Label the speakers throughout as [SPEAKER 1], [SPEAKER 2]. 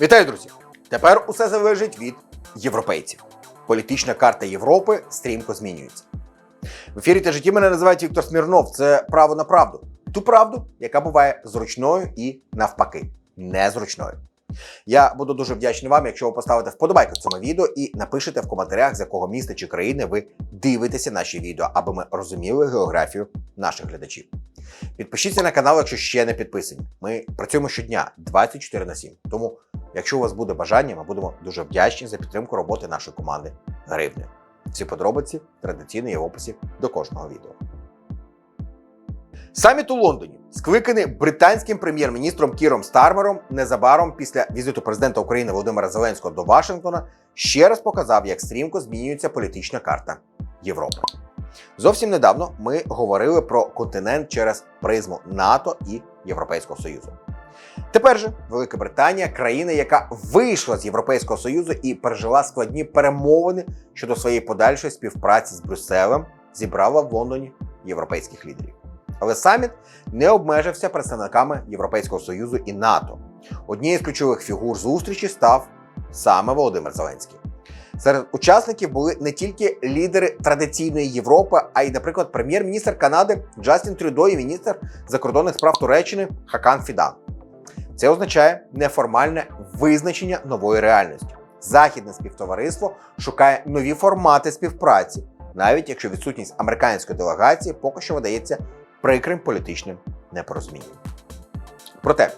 [SPEAKER 1] Вітаю, друзі! Тепер усе залежить від європейців. Політична карта Європи стрімко змінюється. В ефірі та житті мене називають Віктор Смірнов. Це право на правду. Ту правду, яка буває зручною і навпаки, незручною. Я буду дуже вдячний вам, якщо ви поставите вподобайку цьому відео і напишете в коментарях, з якого міста чи країни ви дивитеся наші відео, аби ми розуміли географію наших глядачів. Підпишіться на канал, якщо ще не підписані. Ми працюємо щодня 24 на 7. Тому, якщо у вас буде бажання, ми будемо дуже вдячні за підтримку роботи нашої команди гривни. Всі подробиці традиційно є в описі до кожного відео. Саміт у Лондоні, скликаний британським прем'єр-міністром Кіром Стармером незабаром після візиту президента України Володимира Зеленського до Вашингтона, ще раз показав, як стрімко змінюється політична карта Європи. Зовсім недавно ми говорили про континент через призму НАТО і Європейського Союзу. Тепер же Велика Британія, країна, яка вийшла з Європейського Союзу і пережила складні перемовини щодо своєї подальшої співпраці з Брюсселем, зібрала в Лондоні європейських лідерів. Але саміт не обмежився представниками Європейського Союзу і НАТО. Однією з ключових фігур зустрічі став саме Володимир Зеленський. Серед учасників були не тільки лідери традиційної Європи, а й, наприклад, прем'єр-міністр Канади Джастін Трюдо і міністр закордонних справ Туреччини Хакан Фідан. Це означає неформальне визначення нової реальності. Західне співтовариство шукає нові формати співпраці, навіть якщо відсутність американської делегації поки що видається прикрим політичним непорозумінням. Проте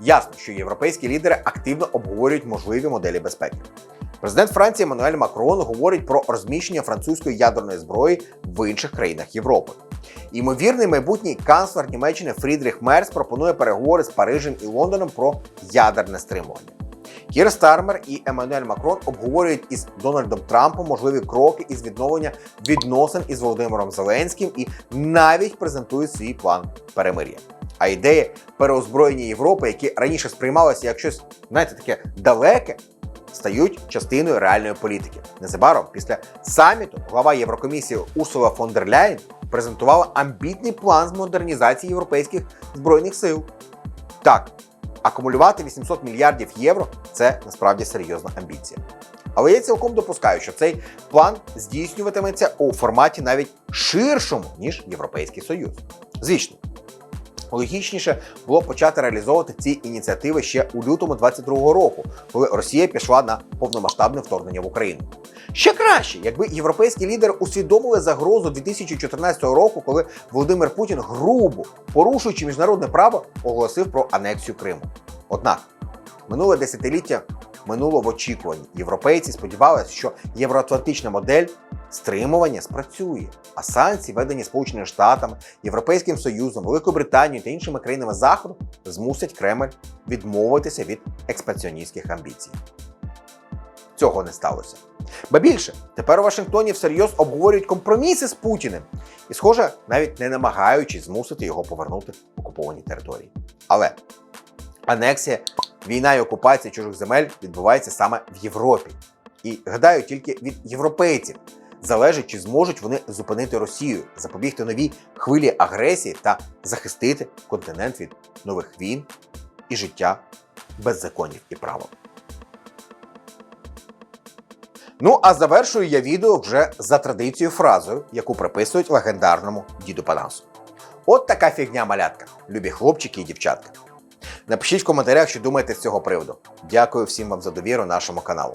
[SPEAKER 1] ясно, що європейські лідери активно обговорюють можливі моделі безпеки. Президент Франції Еммануель Макрон говорить про розміщення французької ядерної зброї в інших країнах Європи. Імовірний майбутній канцлер Німеччини Фрідріх Мерц пропонує переговори з Парижем і Лондоном про ядерне стримування. Кір Стармер і Еммануель Макрон обговорюють із Дональдом Трампом можливі кроки із відновлення відносин із Володимиром Зеленським і навіть презентують свій план перемир'я. А ідеї переозброєння Європи, які раніше сприймалися як щось, знаєте, таке далеке, стають частиною реальної політики. Незабаром після саміту глава Єврокомісії Урсула фон дер Ляєн презентувала амбітний план з модернізації європейських збройних сил. Так, акумулювати 800 мільярдів євро це насправді серйозна амбіція. Але я цілком допускаю, що цей план здійснюватиметься у форматі навіть ширшому, ніж Європейський Союз. Звісно, логічніше було почати реалізовувати ці ініціативи ще у лютому 22-го року, коли Росія пішла на повномасштабне вторгнення в Україну. Ще краще, якби європейські лідери усвідомили загрозу 2014 року, коли Володимир Путін грубо порушуючи міжнародне право, оголосив про анексію Криму. Однак минуле десятиліття минуло в очікуванні. Європейці сподівалися, що євроатлантична модель стримування спрацює, а санкції, введені Сполученими Штатами, Європейським Союзом, Великою Британією та іншими країнами Заходу, змусять Кремль відмовитися від експансіоністських амбіцій. Цього не сталося. Ба більше, тепер у Вашингтоні всерйоз обговорюють компроміси з Путіним і, схоже, навіть не намагаючись змусити його повернути в окуповані території. Але анексія, війна і окупація чужих земель відбувається саме в Європі. І гадаю, тільки від європейців залежить, чи зможуть вони зупинити Росію, запобігти новій хвилі агресії та захистити континент від нових війн і життя без законів і правил. Ну а завершую я відео вже за традицією фразою, яку приписують легендарному діду Панасу. От така фігня малятка, любі хлопчики і дівчатка. Напишіть в коментарях, що думаєте з цього приводу. Дякую всім вам за довіру нашому каналу.